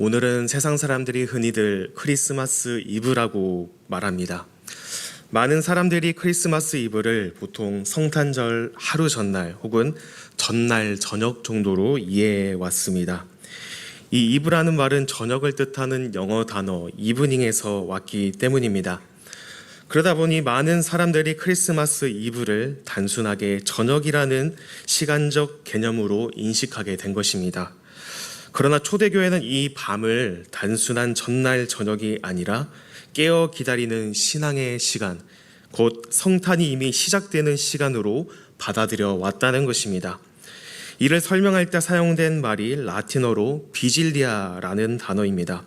오늘은 세상 사람들이 흔히들 크리스마스 이브라고 말합니다. 많은 사람들이 크리스마스 이브를 보통 성탄절 하루 전날 혹은 전날 저녁 정도로 이해해 왔습니다. 이 이브라는 말은 저녁을 뜻하는 영어 단어 이브닝에서 왔기 때문입니다. 그러다 보니 많은 사람들이 크리스마스 이브를 단순하게 저녁이라는 시간적 개념으로 인식하게 된 것입니다. 그러나 초대교회는 이 밤을 단순한 전날 저녁이 아니라 깨어 기다리는 신앙의 시간, 곧 성탄이 이미 시작되는 시간으로 받아들여 왔다는 것입니다. 이를 설명할 때 사용된 말이 라틴어로 비질리아라는 단어입니다.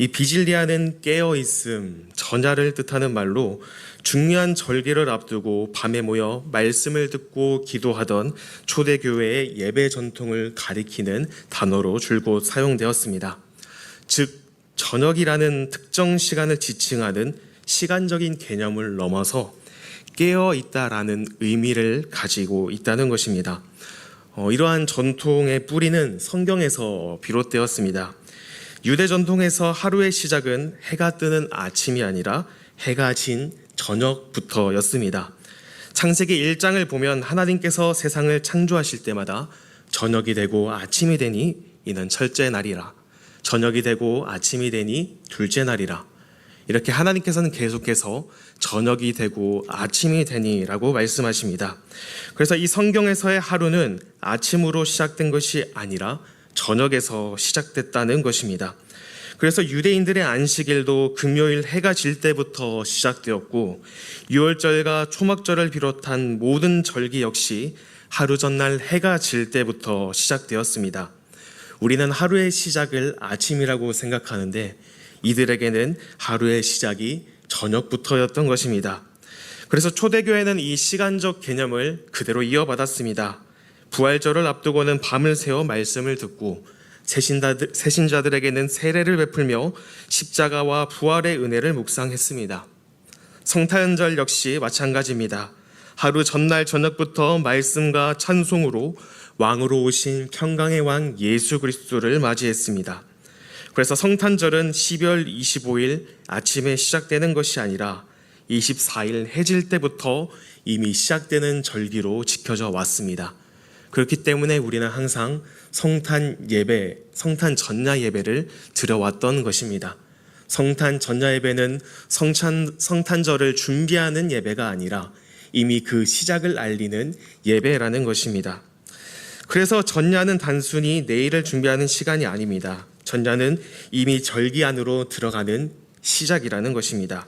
이 비질리아는 깨어 있음, 전야를 뜻하는 말로 중요한 절기를 앞두고 밤에 모여 말씀을 듣고 기도하던 초대교회의 예배 전통을 가리키는 단어로 줄곧 사용되었습니다. 즉 저녁이라는 특정 시간을 지칭하는 시간적인 개념을 넘어서 깨어 있다라는 의미를 가지고 있다는 것입니다. 어, 이러한 전통의 뿌리는 성경에서 비롯되었습니다. 유대 전통에서 하루의 시작은 해가 뜨는 아침이 아니라 해가 진 저녁부터였습니다. 창세기 1장을 보면 하나님께서 세상을 창조하실 때마다 저녁이 되고 아침이 되니 이는 첫째 날이라. 저녁이 되고 아침이 되니 둘째 날이라. 이렇게 하나님께서는 계속해서 저녁이 되고 아침이 되니라고 말씀하십니다. 그래서 이 성경에서의 하루는 아침으로 시작된 것이 아니라 저녁에서 시작됐다는 것입니다. 그래서 유대인들의 안식일도 금요일 해가 질 때부터 시작되었고 유월절과 초막절을 비롯한 모든 절기 역시 하루 전날 해가 질 때부터 시작되었습니다. 우리는 하루의 시작을 아침이라고 생각하는데 이들에게는 하루의 시작이 저녁부터였던 것입니다. 그래서 초대교회는 이 시간적 개념을 그대로 이어받았습니다. 부활절을 앞두고는 밤을 새워 말씀을 듣고 새신자들, 새신자들에게는 세례를 베풀며 십자가와 부활의 은혜를 묵상했습니다. 성탄절 역시 마찬가지입니다. 하루 전날 저녁부터 말씀과 찬송으로 왕으로 오신 평강의 왕 예수 그리스도를 맞이했습니다. 그래서 성탄절은 12월 25일 아침에 시작되는 것이 아니라 24일 해질 때부터 이미 시작되는 절기로 지켜져 왔습니다. 그렇기 때문에 우리는 항상 성탄 예배, 성탄 전야 예배를 드려왔던 것입니다. 성탄 전야 예배는 성찬, 성탄절을 준비하는 예배가 아니라 이미 그 시작을 알리는 예배라는 것입니다. 그래서 전야는 단순히 내일을 준비하는 시간이 아닙니다. 전야는 이미 절기 안으로 들어가는 시작이라는 것입니다.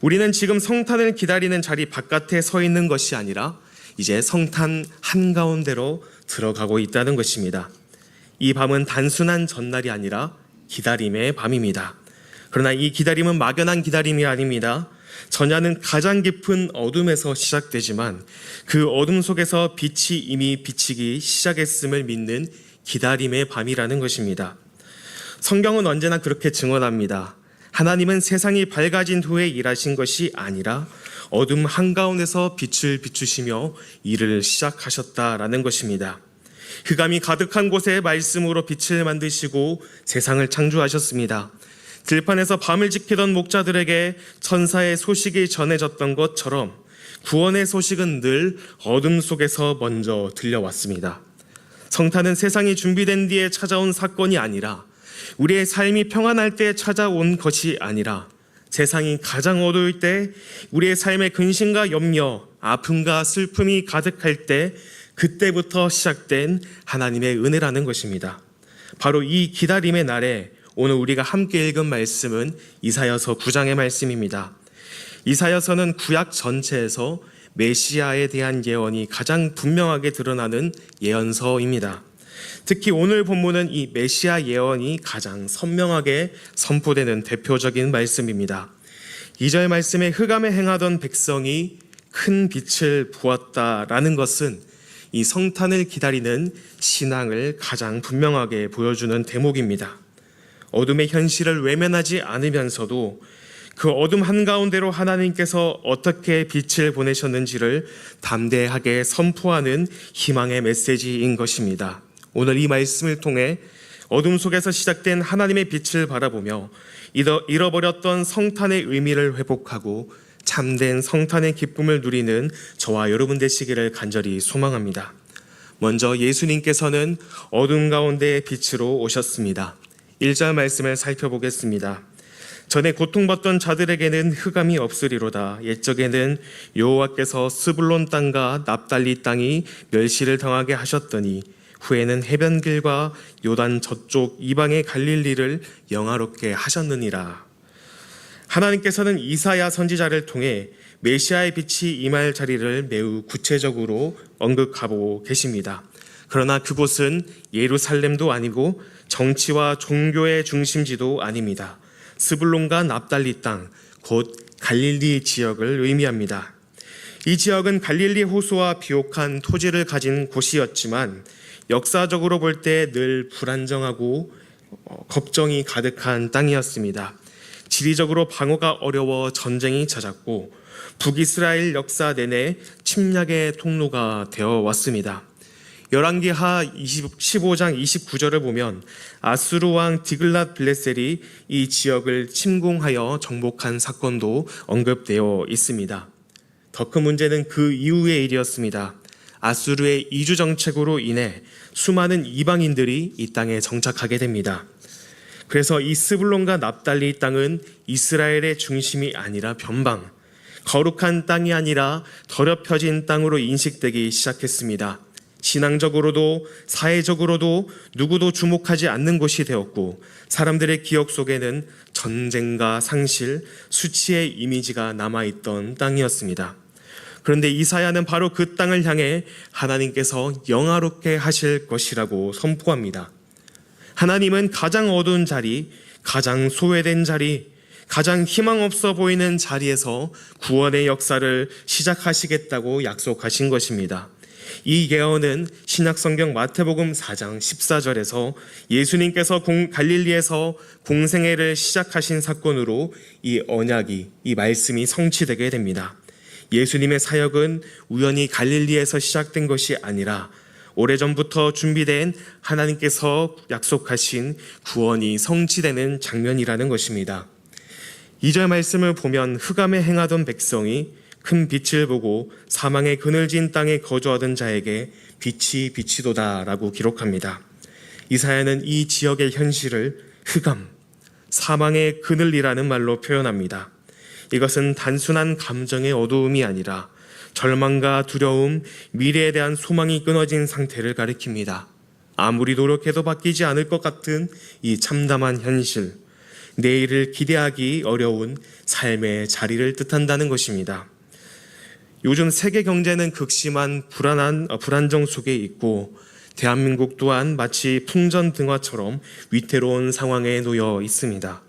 우리는 지금 성탄을 기다리는 자리 바깥에 서 있는 것이 아니라 이제 성탄 한가운데로 들어가고 있다는 것입니다. 이 밤은 단순한 전날이 아니라 기다림의 밤입니다. 그러나 이 기다림은 막연한 기다림이 아닙니다. 전야는 가장 깊은 어둠에서 시작되지만 그 어둠 속에서 빛이 이미 비치기 시작했음을 믿는 기다림의 밤이라는 것입니다. 성경은 언제나 그렇게 증언합니다. 하나님은 세상이 밝아진 후에 일하신 것이 아니라 어둠 한가운데서 빛을 비추시며 일을 시작하셨다라는 것입니다. 흑암이 가득한 곳에 말씀으로 빛을 만드시고 세상을 창조하셨습니다. 들판에서 밤을 지키던 목자들에게 천사의 소식이 전해졌던 것처럼 구원의 소식은 늘 어둠 속에서 먼저 들려왔습니다. 성탄은 세상이 준비된 뒤에 찾아온 사건이 아니라 우리의 삶이 평안할 때 찾아온 것이 아니라 세상이 가장 어두울 때 우리의 삶의 근심과 염려, 아픔과 슬픔이 가득할 때 그때부터 시작된 하나님의 은혜라는 것입니다. 바로 이 기다림의 날에 오늘 우리가 함께 읽은 말씀은 이사여서 9장의 말씀입니다. 이사여서는 구약 전체에서 메시아에 대한 예언이 가장 분명하게 드러나는 예언서입니다. 특히 오늘 본문은 이 메시아 예언이 가장 선명하게 선포되는 대표적인 말씀입니다. 2절 말씀에 흑암에 행하던 백성이 큰 빛을 보았다라는 것은 이 성탄을 기다리는 신앙을 가장 분명하게 보여주는 대목입니다. 어둠의 현실을 외면하지 않으면서도 그 어둠 한가운데로 하나님께서 어떻게 빛을 보내셨는지를 담대하게 선포하는 희망의 메시지인 것입니다. 오늘 이 말씀을 통해 어둠 속에서 시작된 하나님의 빛을 바라보며 잃어- 잃어버렸던 성탄의 의미를 회복하고 참된 성탄의 기쁨을 누리는 저와 여러분 되시기를 간절히 소망합니다. 먼저 예수님께서는 어둠 가운데 빛으로 오셨습니다. 1절 말씀을 살펴보겠습니다. 전에 고통받던 자들에게는 흑암이 없으리로다. 옛적에는 여호와께서 스불론 땅과 납달리 땅이 멸시를 당하게 하셨더니 후에는 해변길과 요단 저쪽 이방의 갈릴리를 영화롭게 하셨느니라. 하나님께서는 이사야 선지자를 통해 메시아의 빛이 임할 자리를 매우 구체적으로 언급하고 계십니다. 그러나 그곳은 예루살렘도 아니고 정치와 종교의 중심지도 아닙니다. 스불론과 납달리 땅, 곧 갈릴리 지역을 의미합니다. 이 지역은 갈릴리 호수와 비옥한 토지를 가진 곳이었지만 역사적으로 볼 때 늘 불안정하고 어, 걱정이 가득한 땅이었습니다. 지리적으로 방어가 어려워 전쟁이 잦았고 북이스라엘 역사 내내 침략의 통로가 되어 왔습니다. 열왕기하 20, 15장 29절을 보면 아수르 왕 디글랏 블레셀이 이 지역을 침공하여 정복한 사건도 언급되어 있습니다. 더 큰 문제는 그 이후의 일이었습니다. 아수르의 이주 정책으로 인해 수많은 이방인들이 이 땅에 정착하게 됩니다. 그래서 이 스불론과 납달리 땅은 이스라엘의 중심이 아니라 변방, 거룩한 땅이 아니라 더럽혀진 땅으로 인식되기 시작했습니다. 신앙적으로도 사회적으로도 누구도 주목하지 않는 곳이 되었고 사람들의 기억 속에는 전쟁과 상실, 수치의 이미지가 남아있던 땅이었습니다. 그런데 이사야는 바로 그 땅을 향해 하나님께서 영화롭게 하실 것이라고 선포합니다. 하나님은 가장 어두운 자리, 가장 소외된 자리, 가장 희망 없어 보이는 자리에서 구원의 역사를 시작하시겠다고 약속하신 것입니다. 이 예언은 신약성경 마태복음 4장 14절에서 예수님께서 공- 갈릴리에서 공생애를 시작하신 사건으로 이 언약이 이 말씀이 성취되게 됩니다. 예수님의 사역은 우연히 갈릴리에서 시작된 것이 아니라 오래전부터 준비된 하나님께서 약속하신 구원이 성취되는 장면이라는 것입니다. 2절 말씀을 보면 흑암에 행하던 백성이 큰 빛을 보고 사망의 그늘진 땅에 거주하던 자에게 빛이 비치도다라고 기록합니다. 이사야는 이 지역의 현실을 흑암, 사망의 그늘이라는 말로 표현합니다. 이것은 단순한 감정의 어두움이 아니라 절망과 두려움, 미래에 대한 소망이 끊어진 상태를 가리킵니다. 아무리 노력해도 바뀌지 않을 것 같은 이 참담한 현실, 내일을 기대하기 어려운 삶의 자리를 뜻한다는 것입니다. 요즘 세계 경제는 극심한 불안한 어, 불안정 속에 있고 대한민국 또한 마치 풍전등화처럼 위태로운 상황에 놓여 있습니다.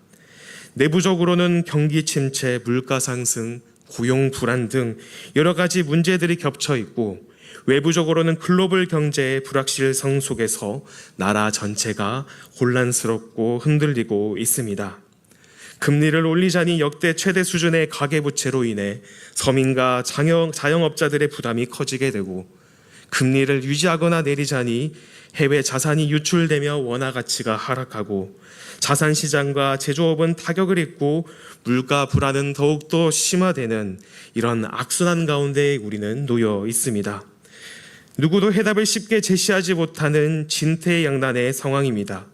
내부적으로는 경기 침체, 물가 상승, 고용 불안 등 여러 가지 문제들이 겹쳐 있고 외부적으로는 글로벌 경제의 불확실성 속에서 나라 전체가 혼란스럽고 흔들리고 있습니다. 금리를 올리자니 역대 최대 수준의 가계부채로 인해 서민과 자영, 자영업자들의 부담이 커지게 되고 금리를 유지하거나 내리자니 해외 자산이 유출되며 원화 가치가 하락하고 자산 시장과 제조업은 타격을 입고 물가 불안은 더욱더 심화되는 이런 악순환 가운데 우리는 놓여 있습니다. 누구도 해답을 쉽게 제시하지 못하는 진퇴양난의 상황입니다.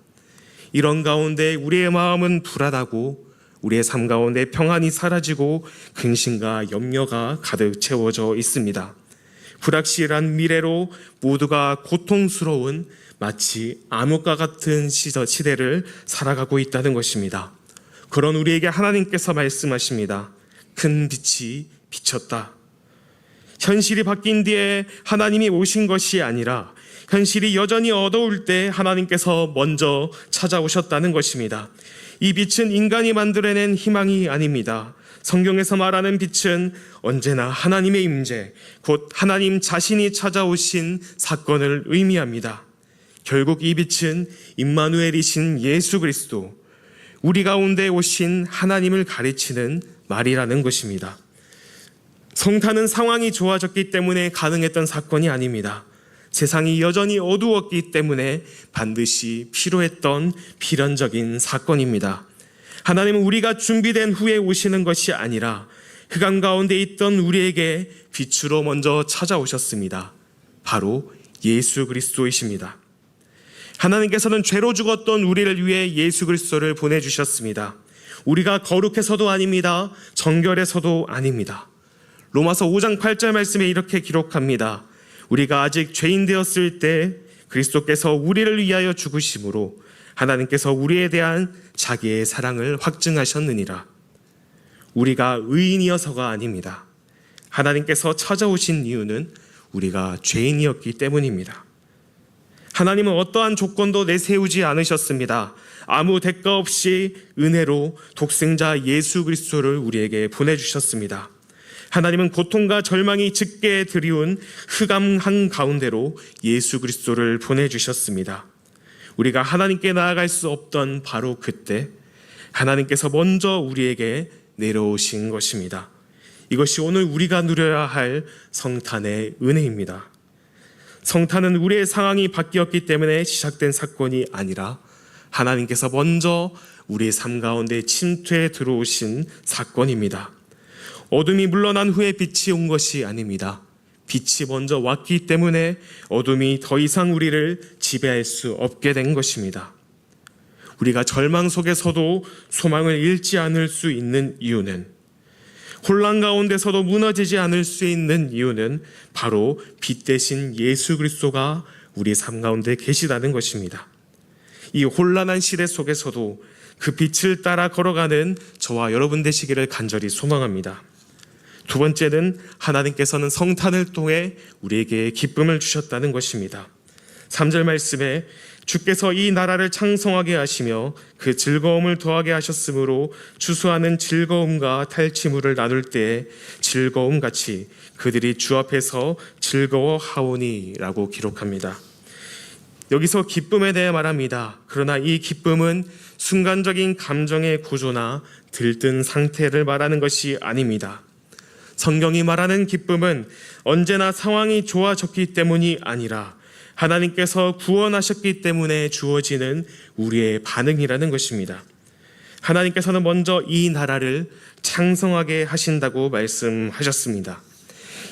이런 가운데 우리의 마음은 불안하고 우리의 삶 가운데 평안이 사라지고 근심과 염려가 가득 채워져 있습니다. 불확실한 미래로 모두가 고통스러운 마치 암흑과 같은 시저- 시대를 살아가고 있다는 것입니다. 그런 우리에게 하나님께서 말씀하십니다. 큰 빛이 비쳤다. 현실이 바뀐 뒤에 하나님이 오신 것이 아니라 현실이 여전히 어두울 때 하나님께서 먼저 찾아오셨다는 것입니다. 이 빛은 인간이 만들어낸 희망이 아닙니다. 성경에서 말하는 빛은 언제나 하나님의 임재, 곧 하나님 자신이 찾아오신 사건을 의미합니다. 결국 이 빛은 임마누엘이신 예수 그리스도, 우리 가운데 오신 하나님을 가르치는 말이라는 것입니다. 성탄은 상황이 좋아졌기 때문에 가능했던 사건이 아닙니다. 세상이 여전히 어두웠기 때문에 반드시 필요했던 필연적인 사건입니다. 하나님은 우리가 준비된 후에 오시는 것이 아니라 흑암 가운데 있던 우리에게 빛으로 먼저 찾아오셨습니다. 바로 예수 그리스도이십니다. 하나님께서는 죄로 죽었던 우리를 위해 예수 그리스도를 보내주셨습니다. 우리가 거룩해서도 아닙니다. 정결해서도 아닙니다. 로마서 5장 8절 말씀에 이렇게 기록합니다. 우리가 아직 죄인 되었을 때 그리스도께서 우리를 위하여 죽으심으로 하나님께서 우리에 대한 자기의 사랑을 확증하셨느니라. 우리가 의인이어서가 아닙니다. 하나님께서 찾아오신 이유는 우리가 죄인이었기 때문입니다. 하나님은 어떠한 조건도 내세우지 않으셨습니다. 아무 대가 없이 은혜로 독생자 예수 그리스도를 우리에게 보내주셨습니다. 하나님은 고통과 절망이 짙게 드리운 흑암한 가운데로 예수 그리스도를 보내주셨습니다. 우리가 하나님께 나아갈 수 없던 바로 그때 하나님께서 먼저 우리에게 내려오신 것입니다. 이것이 오늘 우리가 누려야 할 성탄의 은혜입니다. 성탄은 우리의 상황이 바뀌었기 때문에 시작된 사건이 아니라 하나님께서 먼저 우리의 삶 가운데 침투해 들어오신 사건입니다. 어둠이 물러난 후에 빛이 온 것이 아닙니다. 빛이 먼저 왔기 때문에 어둠이 더 이상 우리를 지배할 수 없게 된 것입니다. 우리가 절망 속에서도 소망을 잃지 않을 수 있는 이유는 혼란 가운데서도 무너지지 않을 수 있는 이유는 바로 빛 대신 예수 그리스도가 우리 삶 가운데 계시다는 것입니다. 이 혼란한 시대 속에서도 그 빛을 따라 걸어가는 저와 여러분 되시기를 간절히 소망합니다. 두 번째는 하나님께서는 성탄을 통해 우리에게 기쁨을 주셨다는 것입니다. 3절 말씀에 주께서 이 나라를 창성하게 하시며 그 즐거움을 더하게 하셨으므로 추수하는 즐거움과 탈취물을 나눌 때에 즐거움 같이 그들이 주 앞에서 즐거워하오니라고 기록합니다. 여기서 기쁨에 대해 말합니다. 그러나 이 기쁨은 순간적인 감정의 구조나 들뜬 상태를 말하는 것이 아닙니다. 성경이 말하는 기쁨은 언제나 상황이 좋아졌기 때문이 아니라 하나님께서 구원하셨기 때문에 주어지는 우리의 반응이라는 것입니다. 하나님께서는 먼저 이 나라를 창성하게 하신다고 말씀하셨습니다.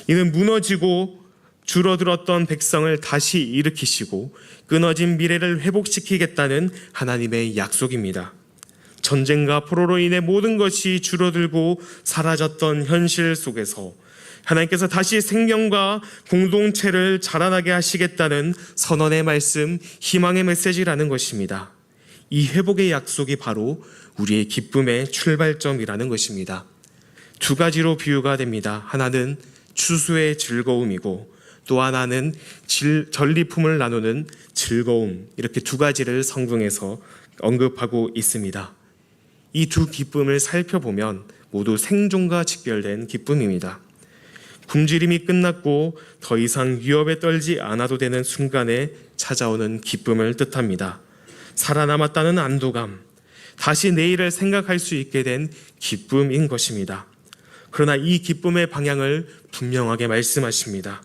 이는 무너지고 줄어들었던 백성을 다시 일으키시고 끊어진 미래를 회복시키겠다는 하나님의 약속입니다. 전쟁과 포로로 인해 모든 것이 줄어들고 사라졌던 현실 속에서 하나님께서 다시 생명과 공동체를 자라나게 하시겠다는 선언의 말씀, 희망의 메시지라는 것입니다. 이 회복의 약속이 바로 우리의 기쁨의 출발점이라는 것입니다. 두 가지로 비유가 됩니다. 하나는 추수의 즐거움이고 또 하나는 질, 전리품을 나누는 즐거움. 이렇게 두 가지를 성경에서 언급하고 있습니다. 이 두 기쁨을 살펴보면 모두 생존과 직결된 기쁨입니다. 굶주림이 끝났고 더 이상 위협에 떨지 않아도 되는 순간에 찾아오는 기쁨을 뜻합니다. 살아남았다는 안도감, 다시 내일을 생각할 수 있게 된 기쁨인 것입니다. 그러나 이 기쁨의 방향을 분명하게 말씀하십니다.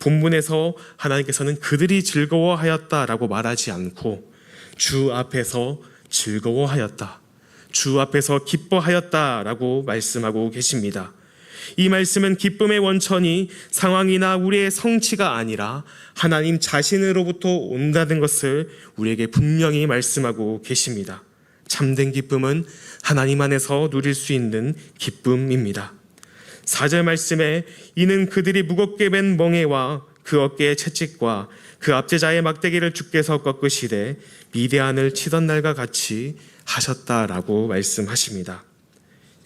본문에서 하나님께서는 그들이 즐거워하였다라고 말하지 않고 주 앞에서 즐거워하였다. 주 앞에서 기뻐하였다라고 말씀하고 계십니다. 이 말씀은 기쁨의 원천이 상황이나 우리의 성취가 아니라 하나님 자신으로부터 온다는 것을 우리에게 분명히 말씀하고 계십니다. 참된 기쁨은 하나님 안에서 누릴 수 있는 기쁨입니다. 4절 말씀에 이는 그들이 무겁게 맨 멍에와 그 어깨의 채찍과 그 압제자의 막대기를 주께서 꺾으시되 미대안을 치던 날과 같이 하셨다라고 말씀하십니다.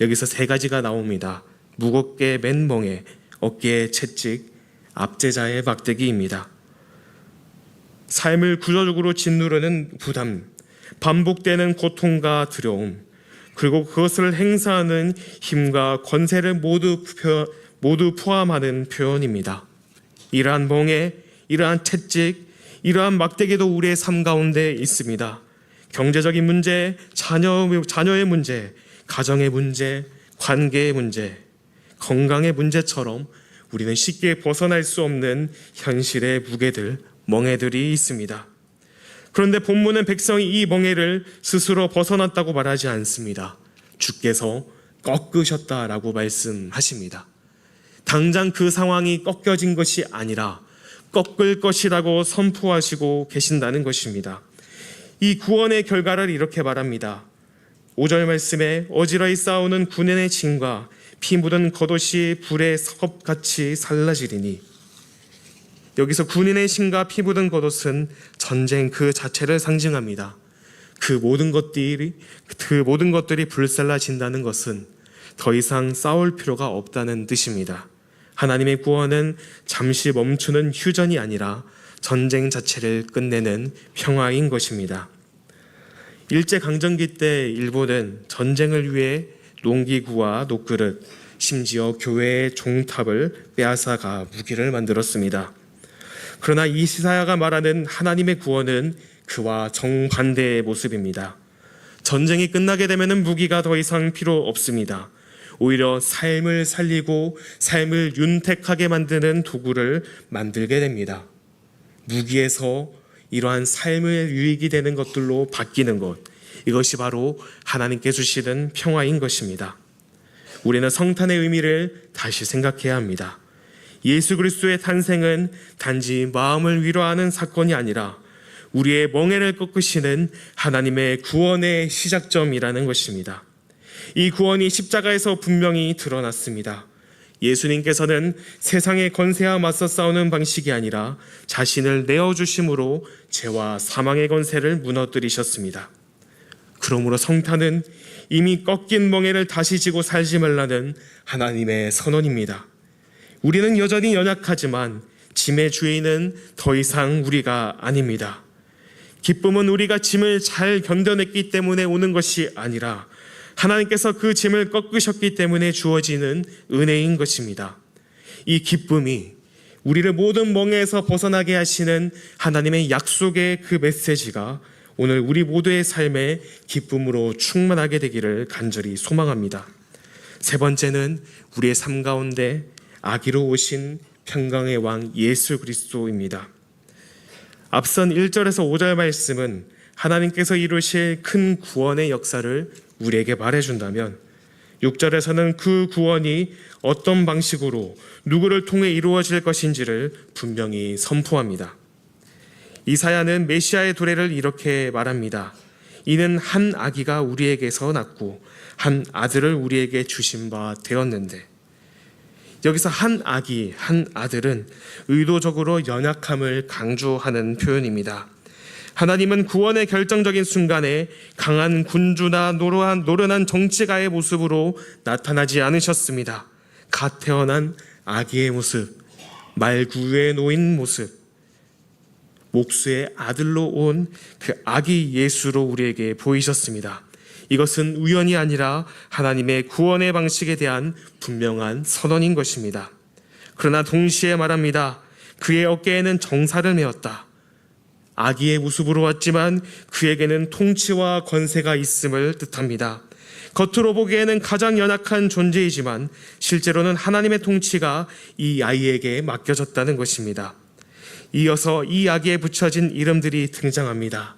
여기서 세 가지가 나옵니다. 무겁게 맨 멍에 어깨에 채찍 압제자의 막대기입니다. 삶을 구조적으로 짓누르는 부담, 반복되는 고통과 두려움, 그리고 그것을 행사하는 힘과 권세를 모두, 표, 모두 포함하는 표현입니다. 이러한 멍에, 이러한 채찍, 이러한 막대기도 우리의 삶 가운데 있습니다. 경제적인 문제, 자녀, 자녀의 문제, 가정의 문제, 관계의 문제, 건강의 문제처럼 우리는 쉽게 벗어날 수 없는 현실의 무게들, 멍해들이 있습니다. 그런데 본문은 백성이 이 멍해를 스스로 벗어났다고 말하지 않습니다. 주께서 꺾으셨다라고 말씀하십니다. 당장 그 상황이 꺾여진 것이 아니라 꺾을 것이라고 선포하시고 계신다는 것입니다. 이 구원의 결과를 이렇게 말합니다. 5절 말씀에 어지러이 싸우는 군인의 진과 피 묻은 겉옷이 불의 섭같이 살라지리니 여기서 군인의 신과 피 묻은 겉옷은 전쟁 그 자체를 상징합니다. 그 모든 것들이 그 모든 것들이 불살라진다는 것은 더 이상 싸울 필요가 없다는 뜻입니다. 하나님의 구원은 잠시 멈추는 휴전이 아니라 전쟁 자체를 끝내는 평화인 것입니다. 일제 강점기 때 일본은 전쟁을 위해 농기구와 녹그릇, 심지어 교회의 종탑을 빼앗아가 무기를 만들었습니다. 그러나 이 시사야가 말하는 하나님의 구원은 그와 정반대의 모습입니다. 전쟁이 끝나게 되면 무기가 더 이상 필요 없습니다. 오히려 삶을 살리고 삶을 윤택하게 만드는 도구를 만들게 됩니다. 무기에서 이러한 삶의 유익이 되는 것들로 바뀌는 것. 이것이 바로 하나님께 주시는 평화인 것입니다. 우리는 성탄의 의미를 다시 생각해야 합니다. 예수 그리스도의 탄생은 단지 마음을 위로하는 사건이 아니라 우리의 멍해를 꺾으시는 하나님의 구원의 시작점이라는 것입니다. 이 구원이 십자가에서 분명히 드러났습니다. 예수님께서는 세상의 건세와 맞서 싸우는 방식이 아니라 자신을 내어주심으로 죄와 사망의 건세를 무너뜨리셨습니다. 그러므로 성탄은 이미 꺾인 멍에를 다시 지고 살지 말라는 하나님의 선언입니다. 우리는 여전히 연약하지만 짐의 주인은 더 이상 우리가 아닙니다. 기쁨은 우리가 짐을 잘 견뎌냈기 때문에 오는 것이 아니라 하나님께서 그 짐을 꺾으셨기 때문에 주어지는 은혜인 것입니다. 이 기쁨이 우리를 모든 멍에서 벗어나게 하시는 하나님의 약속의 그 메시지가 오늘 우리 모두의 삶에 기쁨으로 충만하게 되기를 간절히 소망합니다. 세 번째는 우리의 삶 가운데 아기로 오신 평강의 왕 예수 그리스도입니다. 앞선 1절에서 5절 말씀은 하나님께서 이루실 큰 구원의 역사를 우리에게 말해준다면 6절에서는 그 구원이 어떤 방식으로 누구를 통해 이루어질 것인지를 분명히 선포합니다. 이사야는 메시아의 도래를 이렇게 말합니다. 이는 한 아기가 우리에게서 낳고 한 아들을 우리에게 주신 바 되었는데 여기서 한 아기, 한 아들은 의도적으로 연약함을 강조하는 표현입니다. 하나님은 구원의 결정적인 순간에 강한 군주나 노련한, 노련한 정치가의 모습으로 나타나지 않으셨습니다. 갓 태어난 아기의 모습, 말구에 놓인 모습, 목수의 아들로 온 그 아기 예수로 우리에게 보이셨습니다. 이것은 우연이 아니라 하나님의 구원의 방식에 대한 분명한 선언인 것입니다. 그러나 동시에 말합니다. 그의 어깨에는 정사를 메었다. 아기의 모습으로 왔지만 그에게는 통치와 권세가 있음을 뜻합니다. 겉으로 보기에는 가장 연약한 존재이지만 실제로는 하나님의 통치가 이 아이에게 맡겨졌다는 것입니다. 이어서 이 아기에 붙여진 이름들이 등장합니다.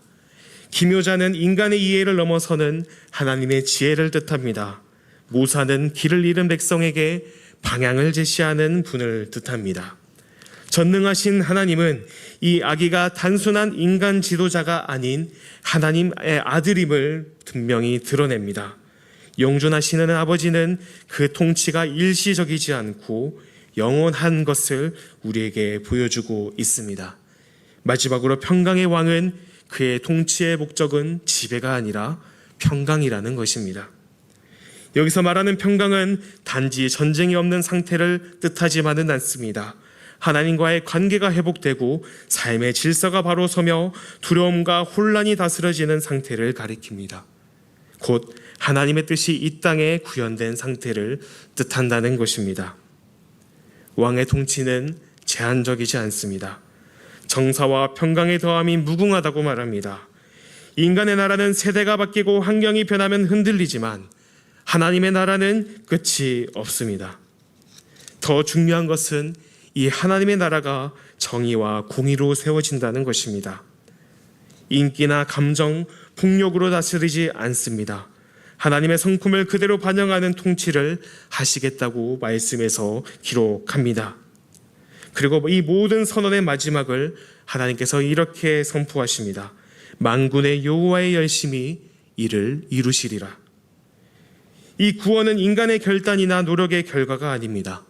기묘자는 인간의 이해를 넘어서는 하나님의 지혜를 뜻합니다. 모사는 길을 잃은 백성에게 방향을 제시하는 분을 뜻합니다. 전능하신 하나님은 이 아기가 단순한 인간 지도자가 아닌 하나님의 아들임을 분명히 드러냅니다. 영존하시는 아버지는 그 통치가 일시적이지 않고 영원한 것을 우리에게 보여주고 있습니다. 마지막으로 평강의 왕은 그의 통치의 목적은 지배가 아니라 평강이라는 것입니다. 여기서 말하는 평강은 단지 전쟁이 없는 상태를 뜻하지만은 않습니다. 하나님과의 관계가 회복되고 삶의 질서가 바로 서며 두려움과 혼란이 다스려지는 상태를 가리킵니다. 곧 하나님의 뜻이 이 땅에 구현된 상태를 뜻한다는 것입니다. 왕의 통치는 제한적이지 않습니다. 정사와 평강의 더함이 무궁하다고 말합니다. 인간의 나라는 세대가 바뀌고 환경이 변하면 흔들리지만 하나님의 나라는 끝이 없습니다. 더 중요한 것은 이 하나님의 나라가 정의와 공의로 세워진다는 것입니다. 인기나 감정, 폭력으로 다스리지 않습니다. 하나님의 성품을 그대로 반영하는 통치를 하시겠다고 말씀에서 기록합니다. 그리고 이 모든 선언의 마지막을 하나님께서 이렇게 선포하십니다. 만군의 여호와의 열심히 이를 이루시리라. 이 구원은 인간의 결단이나 노력의 결과가 아닙니다.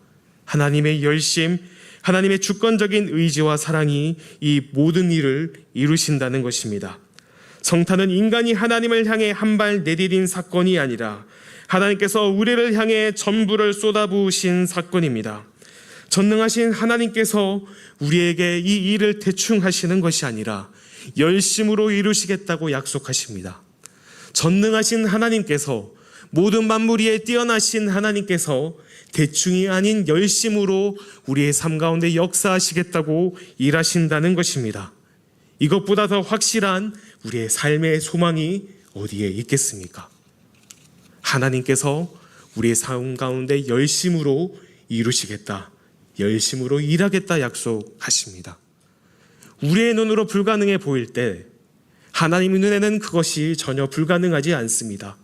하나님의 열심, 하나님의 주권적인 의지와 사랑이 이 모든 일을 이루신다는 것입니다. 성탄은 인간이 하나님을 향해 한 발 내디딘 사건이 아니라 하나님께서 우리를 향해 전부를 쏟아부으신 사건입니다. 전능하신 하나님께서 우리에게 이 일을 대충 하시는 것이 아니라 열심으로 이루시겠다고 약속하십니다. 전능하신 하나님께서 모든 만물 위에 뛰어나신 하나님께서 대충이 아닌 열심으로 우리의 삶 가운데 역사하시겠다고 일하신다는 것입니다. 이것보다 더 확실한 우리의 삶의 소망이 어디에 있겠습니까? 하나님께서 우리의 삶 가운데 열심으로 이루시겠다. 열심으로 일하겠다 약속하십니다. 우리의 눈으로 불가능해 보일 때 하나님의 눈에는 그것이 전혀 불가능하지 않습니다.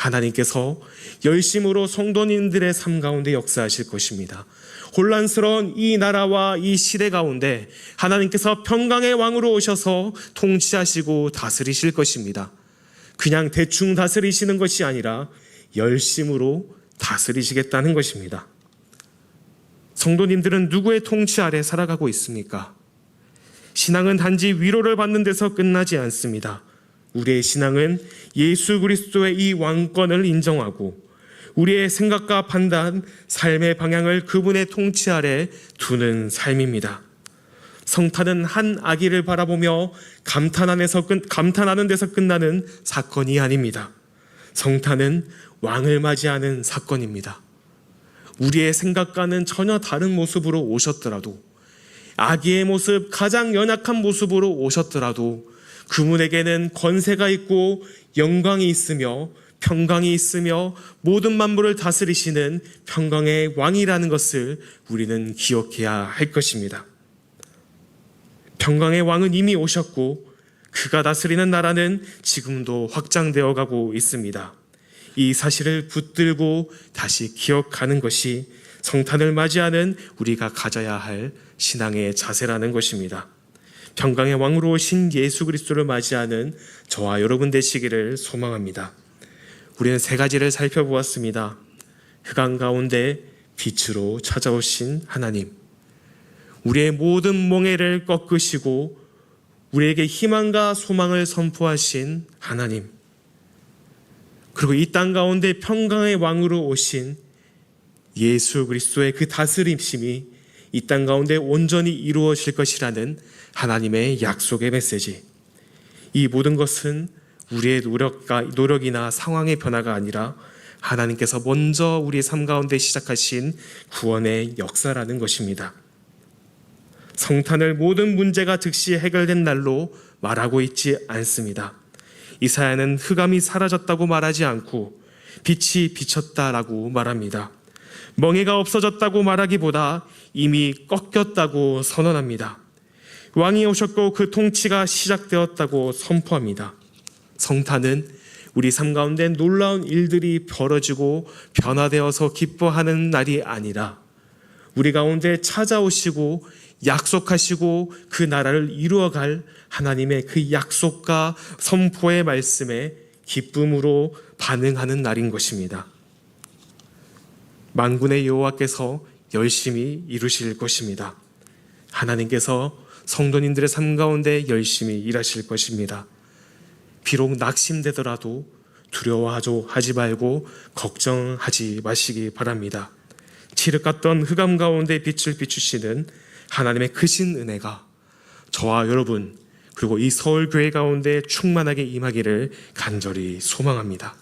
하나님께서 열심으로 성도님들의 삶 가운데 역사하실 것입니다. 혼란스러운 이 나라와 이 시대 가운데 하나님께서 평강의 왕으로 오셔서 통치하시고 다스리실 것입니다. 그냥 대충 다스리시는 것이 아니라 열심으로 다스리시겠다는 것입니다. 성도님들은 누구의 통치 아래 살아가고 있습니까? 신앙은 단지 위로를 받는 데서 끝나지 않습니다. 우리의 신앙은 예수 그리스도의 이 왕권을 인정하고 우리의 생각과 판단, 삶의 방향을 그분의 통치 아래 두는 삶입니다. 성탄은 한 아기를 바라보며 감탄하면서 끝, 감탄하는 데서 끝나는 사건이 아닙니다. 성탄은 왕을 맞이하는 사건입니다. 우리의 생각과는 전혀 다른 모습으로 오셨더라도 아기의 모습, 가장 연약한 모습으로 오셨더라도 그분에게는 권세가 있고 영광이 있으며 평강이 있으며 모든 만물을 다스리시는 평강의 왕이라는 것을 우리는 기억해야 할 것입니다. 평강의 왕은 이미 오셨고 그가 다스리는 나라는 지금도 확장되어 가고 있습니다. 이 사실을 붙들고 다시 기억하는 것이 성탄을 맞이하는 우리가 가져야 할 신앙의 자세라는 것입니다. 평강의 왕으로 오신 예수 그리스도를 맞이하는 저와 여러분 되시기를 소망합니다. 우리는 세 가지를 살펴보았습니다. 흑암 가운데 빛으로 찾아오신 하나님. 우리의 모든 몽해를 꺾으시고 우리에게 희망과 소망을 선포하신 하나님. 그리고 이 땅 가운데 평강의 왕으로 오신 예수 그리스도의 그 다스림심이 이 땅 가운데 온전히 이루어질 것이라는 하나님의 약속의 메시지. 이 모든 것은 우리의 노력과 노력이나 상황의 변화가 아니라 하나님께서 먼저 우리의 삶 가운데 시작하신 구원의 역사라는 것입니다. 성탄을 모든 문제가 즉시 해결된 날로 말하고 있지 않습니다. 이사야는 흑암이 사라졌다고 말하지 않고 빛이 비쳤다라고 말합니다. 멍해가 없어졌다고 말하기보다 이미 꺾였다고 선언합니다. 왕이 오셨고 그 통치가 시작되었다고 선포합니다. 성탄은 우리 삶 가운데 놀라운 일들이 벌어지고 변화되어서 기뻐하는 날이 아니라 우리 가운데 찾아오시고 약속하시고 그 나라를 이루어갈 하나님의 그 약속과 선포의 말씀에 기쁨으로 반응하는 날인 것입니다. 만군의 여호와께서 열심히 이루실 것입니다. 하나님께서 성도님들의 삶 가운데 열심히 일하실 것입니다. 비록 낙심되더라도 두려워하지 말고 걱정하지 마시기 바랍니다. 칠흑 같던 흑암 가운데 빛을 비추시는 하나님의 크신 은혜가 저와 여러분 그리고 이 서울 교회 가운데 충만하게 임하기를 간절히 소망합니다.